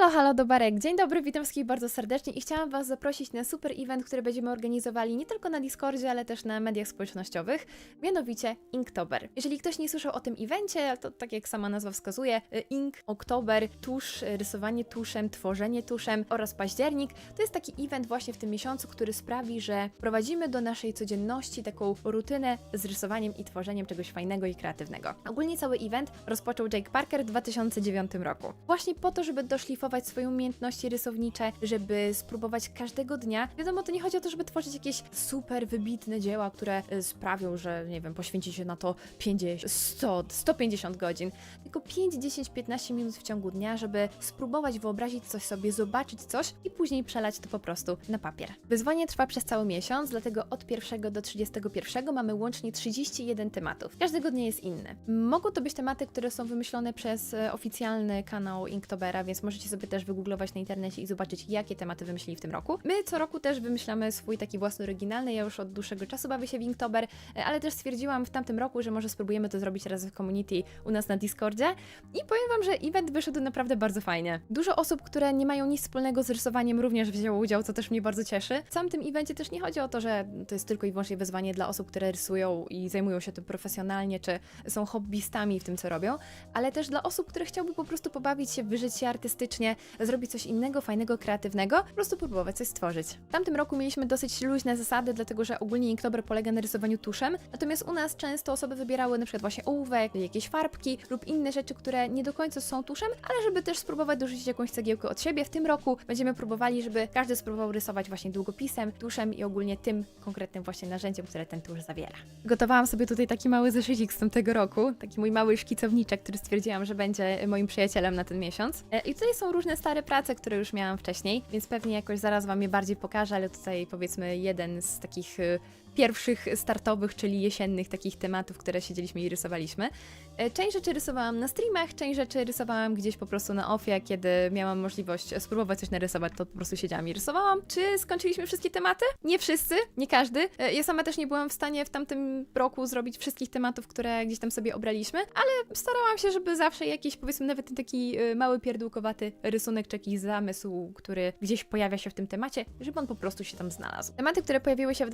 Halo, halo, Dobarek. Dzień dobry, witam wszystkich bardzo serdecznie i chciałam Was zaprosić na super event, który będziemy organizowali nie tylko na Discordzie, ale też na mediach społecznościowych, mianowicie Inktober. Jeżeli ktoś nie słyszał o tym evencie, to tak jak sama nazwa wskazuje, y, Ink, Oktober, tusz, y, rysowanie tuszem, tworzenie tuszem oraz październik, to jest taki event właśnie w tym miesiącu, który sprawi, że prowadzimy do naszej codzienności taką rutynę z rysowaniem i tworzeniem czegoś fajnego i kreatywnego. Ogólnie cały event rozpoczął Jake Parker w 2009 roku. Właśnie po to, żeby doszlifować swoje umiejętności rysownicze, żeby spróbować każdego dnia. Wiadomo, to nie chodzi o to, żeby tworzyć jakieś super wybitne dzieła, które y, sprawią, że nie wiem, poświęci się na to 50, 100, 150 godzin, tylko 5, 10, 15 minut w ciągu dnia, żeby spróbować wyobrazić coś sobie, zobaczyć coś i później przelać to po prostu na papier. Wyzwanie trwa przez cały miesiąc, dlatego od 1 do 31 mamy łącznie 31 tematów. Każdego dnia jest inny. Mogą to być tematy, które są wymyślone przez e, oficjalny kanał Inktobera, więc możecie sobie też wygooglować na internecie i zobaczyć, jakie tematy wymyślili w tym roku. My co roku też wymyślamy swój taki własny oryginalny. Ja już od dłuższego czasu bawię się w Inktober, e, ale też stwierdziłam w tamtym roku, że może spróbujemy to zrobić raz w community u nas na Discordzie. I powiem Wam, że event wyszedł naprawdę bardzo fajnie. Dużo osób, które nie mają nic wspólnego z rysowaniem, również wzięło udział, co też mnie bardzo cieszy. W samym tym evencie też nie chodzi o to, że to jest tylko i wyłącznie wyzwanie dla osób, które rysują i zajmują się tym profesjonalnie, czy są hobbystami w tym, co robią, ale też dla osób, które chciałby po prostu pobawić się, wyżyć się artystycznie, zrobić coś innego, fajnego, kreatywnego, po prostu próbować coś stworzyć. W tamtym roku mieliśmy dosyć luźne zasady, dlatego że ogólnie Inktober polega na rysowaniu tuszem, natomiast u nas często osoby wybierały na przykład właśnie ołówek, jakieś farbki lub inne rzeczy, które nie do końca są tuszem, ale żeby też spróbować dorzucić jakąś cegiełkę od siebie. W tym roku będziemy próbowali, żeby każdy spróbował rysować właśnie długopisem, tuszem i ogólnie tym konkretnym właśnie narzędziem, które ten tusz zawiera. Gotowałam sobie tutaj taki mały zeszycik z tamtego roku, taki mój mały szkicowniczek, który stwierdziłam, że będzie moim przyjacielem na ten miesiąc. E, I tutaj są różne stare prace, które już miałam wcześniej, więc pewnie jakoś zaraz Wam je bardziej pokażę, ale tutaj powiedzmy jeden z takich y, pierwszych startowych, czyli jesiennych takich tematów, które siedzieliśmy i rysowaliśmy. E, Część rzeczy rysowałam na streamach, część rzeczy rysowałam gdzieś po prostu na offie, kiedy miałam możliwość spróbować coś narysować, to po prostu siedziałam i rysowałam. Czy skończyliśmy wszystkie tematy? Nie wszyscy, nie każdy. E, Ja sama też nie byłam w stanie w tamtym roku zrobić wszystkich tematów, które gdzieś tam sobie obraliśmy, ale starałam się, żeby zawsze jakiś, powiedzmy, nawet taki e, mały, pierdółkowaty rysunek czy jakiś zamysł, który gdzieś pojawia się w tym temacie, żeby on po prostu się tam znalazł. Tematy, które pojawiły się w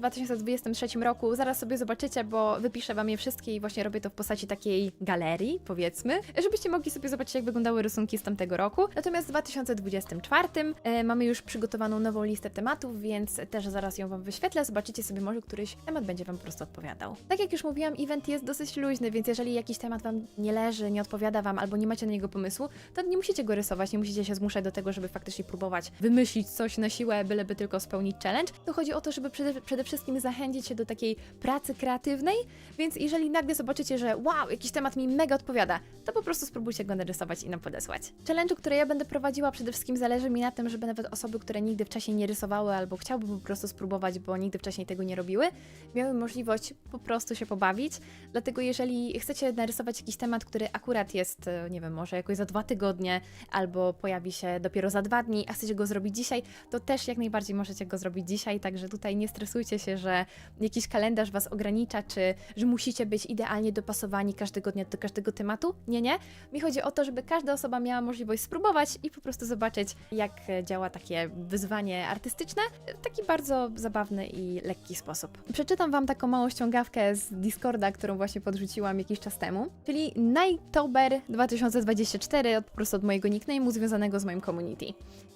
2023 roku, zaraz sobie zobaczycie, bo wypiszę wam je wszystkie i właśnie robię to w postaci takiej galerii, powiedzmy, żebyście mogli sobie zobaczyć, jak wyglądały rysunki z tamtego roku. Natomiast w 2024 e, mamy już przygotowaną nową listę tematów, więc też zaraz ją wam wyświetlę. Zobaczycie sobie, może któryś temat będzie wam po prostu odpowiadał. Tak jak już mówiłam, event jest dosyć luźny, więc jeżeli jakiś temat wam nie leży, nie odpowiada wam albo nie macie na niego pomysłu, to nie musicie go rysować, nie musicie się zmuszać do tego, żeby faktycznie próbować wymyślić coś na siłę, byleby tylko spełnić challenge. To chodzi o to, żeby przede, przede wszystkim zachęcić się do takiej pracy kreatywnej, więc jeżeli nagle zobaczycie, że wow, jakiś temat mi mega odpowiada, to po prostu spróbujcie go narysować i nam podesłać. Challenge, które ja będę prowadziła, przede wszystkim zależy mi na tym, żeby nawet osoby, które nigdy wcześniej nie rysowały albo chciałyby po prostu spróbować, bo nigdy wcześniej tego nie robiły, miały możliwość po prostu się pobawić. Dlatego jeżeli chcecie narysować jakiś temat, który akurat jest, e, nie wiem, może jakoś za dwa tygodnie, albo pojawi się dopiero za dwa dni, a chcecie go zrobić dzisiaj, to też jak najbardziej możecie go zrobić dzisiaj, także tutaj nie stresujcie się, że jakiś kalendarz was ogranicza, czy że musicie być idealnie dopasowani każdego dnia do każdego tematu. Nie, nie. Mi chodzi o to, żeby każda osoba miała możliwość spróbować i po prostu zobaczyć, jak działa takie wyzwanie artystyczne w taki bardzo zabawny i lekki sposób. Przeczytam Wam taką małą ściągawkę z Discorda, którą właśnie podrzuciłam jakiś czas temu, czyli Nightober 2024, od, po prostu od mojego nickname'u związanego z moim community.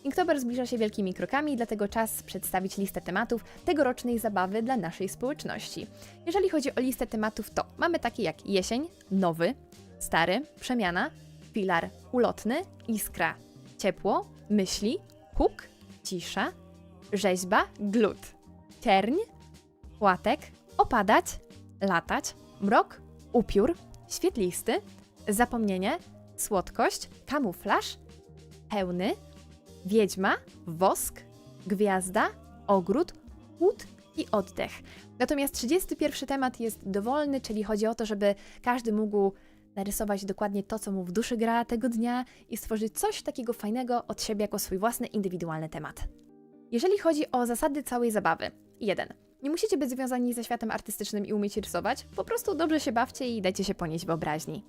Inktober zbliża się wielkimi krokami, dlatego czas przedstawić listę tematów tegorocznej zabawy dla naszej społeczności. Jeżeli chodzi o listę tematów, to mamy takie jak jesień, nowy, stary, przemiana, filar, ulotny, iskra, ciepło, myśli, huk, cisza, rzeźba, glut, cierń, łatek, opadać, latać, mrok, upiór, świetlisty, zapomnienie, słodkość, kamuflaż, pełny, wiedźma, wosk, gwiazda, ogród, łód i oddech. Natomiast 31 temat jest dowolny, czyli chodzi o to, żeby każdy mógł narysować dokładnie to, co mu w duszy gra tego dnia i stworzyć coś takiego fajnego od siebie jako swój własny, indywidualny temat. Jeżeli chodzi o zasady całej zabawy, 1. Nie musicie być związani ze światem artystycznym i umieć rysować, po prostu dobrze się bawcie i dajcie się ponieść wyobraźni.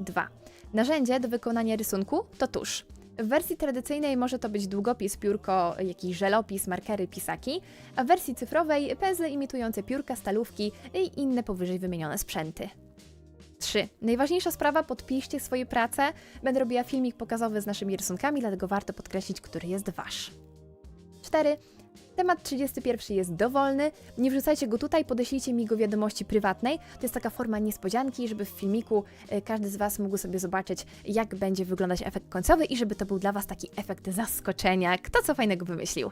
2. Narzędzie do wykonania rysunku to tusz. W wersji tradycyjnej może to być długopis, piórko, jakiś żelopis, markery, pisaki, a w wersji cyfrowej pędzle imitujące piórka, stalówki i inne powyżej wymienione sprzęty. 3. Najważniejsza sprawa, podpiszcie swoje prace. Będę robiła filmik pokazowy z naszymi rysunkami, dlatego warto podkreślić, który jest Wasz. 4. Temat 31 jest dowolny. Nie wrzucajcie go tutaj, podeślijcie mi go wiadomości prywatnej. To jest taka forma niespodzianki, żeby w filmiku e, każdy z Was mógł sobie zobaczyć, jak będzie wyglądać efekt końcowy i żeby to był dla Was taki efekt zaskoczenia. Kto co fajnego wymyślił?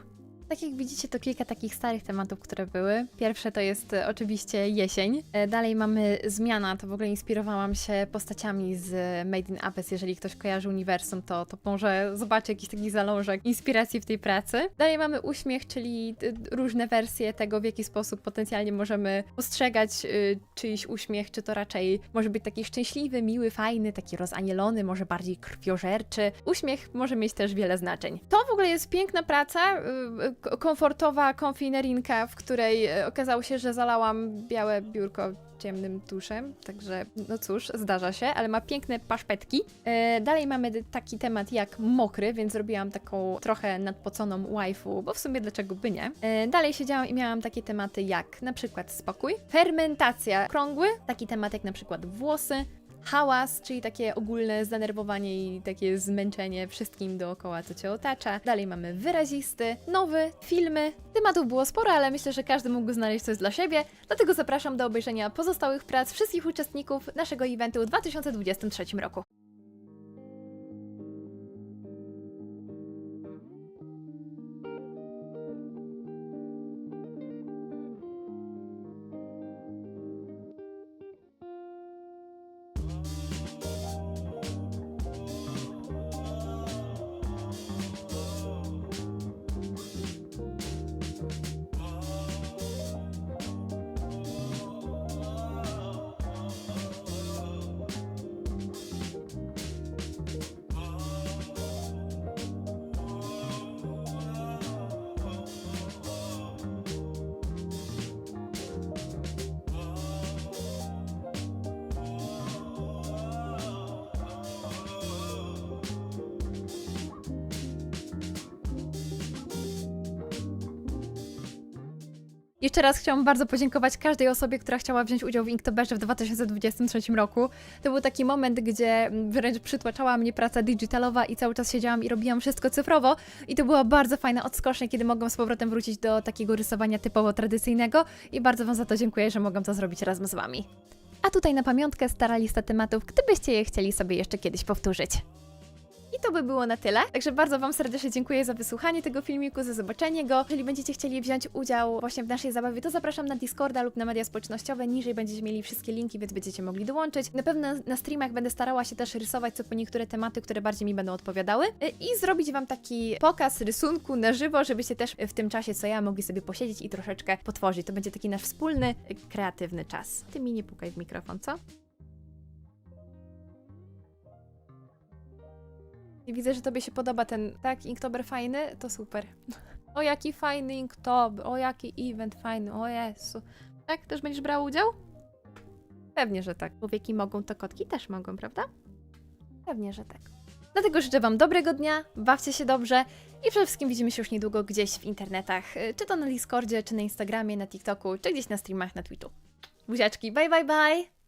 Tak jak widzicie, to kilka takich starych tematów, które były. Pierwsze to jest e, oczywiście jesień. E, Dalej mamy zmiana, to w ogóle inspirowałam się postaciami z Made in Abyss. Jeżeli ktoś kojarzy uniwersum, to, to może zobaczy jakiś taki zalążek inspiracji w tej pracy. Dalej mamy uśmiech, czyli y, różne wersje tego, w jaki sposób potencjalnie możemy postrzegać y, czyjś uśmiech, czy to raczej może być taki szczęśliwy, miły, fajny, taki rozanielony, może bardziej krwiożerczy. Uśmiech może mieć też wiele znaczeń. To w ogóle jest piękna praca, y, k- komfortowa konfinerinka, w której y, okazało się, że zalałam białe biurko ciemnym tuszem, także no cóż, zdarza się, ale ma piękne paszpetki. E, dalej mamy taki temat jak mokry, więc zrobiłam taką trochę nadpoconą waifu, bo w sumie dlaczego by nie. E, dalej siedziałam i miałam takie tematy jak na przykład spokój, fermentacja krągły, taki temat jak na przykład włosy, hałas, czyli takie ogólne zdenerwowanie i takie zmęczenie wszystkim dookoła, co cię otacza. Dalej mamy wyrazisty, nowy, filmy. Tematów było sporo, ale myślę, że każdy mógł znaleźć coś dla siebie, dlatego zapraszam do obejrzenia pozostałych prac wszystkich uczestników naszego eventu w 2023 roku. Jeszcze raz chciałam bardzo podziękować każdej osobie, która chciała wziąć udział w Inktoberze w 2023 roku. To był taki moment, gdzie wręcz przytłaczała mnie praca digitalowa i cały czas siedziałam i robiłam wszystko cyfrowo. I to była bardzo fajna odskocznia, kiedy mogłam z powrotem wrócić do takiego rysowania typowo tradycyjnego. I bardzo Wam za to dziękuję, że mogłam to zrobić razem z Wami. A tutaj na pamiątkę stara lista tematów, gdybyście je chcieli sobie jeszcze kiedyś powtórzyć. To by było na tyle. Także bardzo Wam serdecznie dziękuję za wysłuchanie tego filmiku, za zobaczenie go. Jeżeli będziecie chcieli wziąć udział właśnie w naszej zabawie, to zapraszam na Discorda lub na media społecznościowe. Niżej będziecie mieli wszystkie linki, więc będziecie mogli dołączyć. Na pewno na streamach będę starała się też rysować co po niektóre tematy, które bardziej mi będą odpowiadały i zrobić Wam taki pokaz rysunku na żywo, żebyście też w tym czasie, co ja, mogli sobie posiedzieć i troszeczkę potworzyć. To będzie taki nasz wspólny, kreatywny czas. Ty mi nie pukaj w mikrofon, co? I widzę, że tobie się podoba ten, tak, Inktober fajny, to super. O jaki fajny Inktober, o jaki event fajny, o Jezu. Tak, też będziesz brał udział? Pewnie, że tak. Powieki mogą, to kotki też mogą, prawda? Pewnie, że tak. Dlatego życzę Wam dobrego dnia, bawcie się dobrze i przede wszystkim widzimy się już niedługo gdzieś w internetach, y, czy to na Discordzie, czy na Instagramie, na TikToku, czy gdzieś na streamach na Twitchu. Buziaczki, bye bye bye!